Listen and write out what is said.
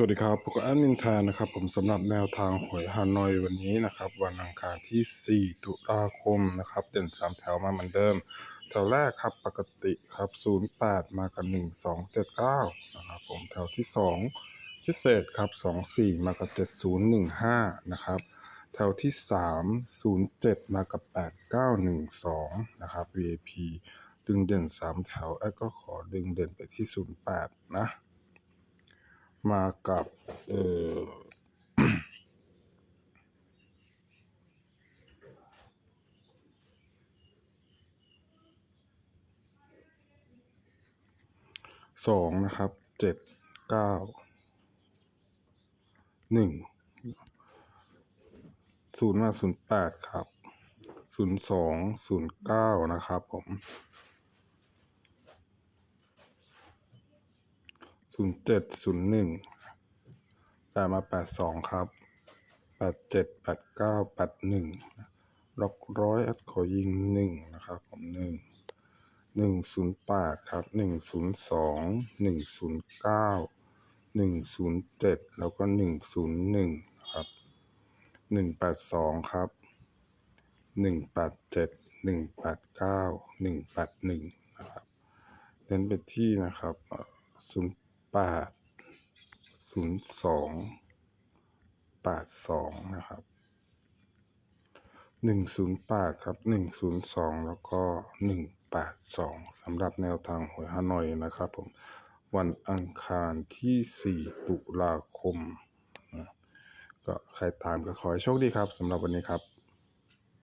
สวัสดีครับผมก็แอดมินแทนนะครับผมสำหรับแนวทางหวยฮานอยวันนี้นะครับวันอังคารที่ 4 ตุลาคมนะครับเด่น 3 แถวมาเหมือนเดิม แถวแรกครับปกติครับ 08 มากับ 1279 นะครับผมแถวที่ 2 พิเศษครับ 24 มากับ 7015 นะครับแถวที่ 3 07 มากับ 8912 นะครับ VIP ดึงเด่น 3 แถวแอดก็ขอดึงเด่นไปที่ 08 นะ มากับเอ่อสองนะครับเจ็ดเก้าหนึ่งศูนย์มาศูนย์แปดครับศูนย์สองศูนย์เก้านะครับผม ศูนย์เจ็ดศูนย์หนึ่งแปดมาแปดสองครับแปดเจ็ดแปดเก้าแปดหนึ่งล็อกร้อยแอดขอยิงหนึ่งนะครับผมหนึ่งหนึ่งศูนย์แปดครับหนึ่งศูนย์สองหนึ่งศูนย์เก้าหนึ่งศูนย์เจ็ดแล้วก็หนึ่งศูนย์หนึ่งครับหนึ่งแปดสองครับหนึ่งแปดเจ็ดหนึ่งแปดเก้าหนึ่งแปดหนึ่งนะครับเน้นไปที่นะครับศูนย์ แปดศูนย์สองแปดสองนะครับหนึ่งศูนย์แปดครับหนึ่งศูนย์สองแล้วก็หนึ่งแปดสองสำหรับแนวทางหวยฮานอยนะครับผมวันอังคารที่สี่ตุลาคมนะก็ใครตามก็ขอให้โชคดีครับสำหรับวันนี้ครับ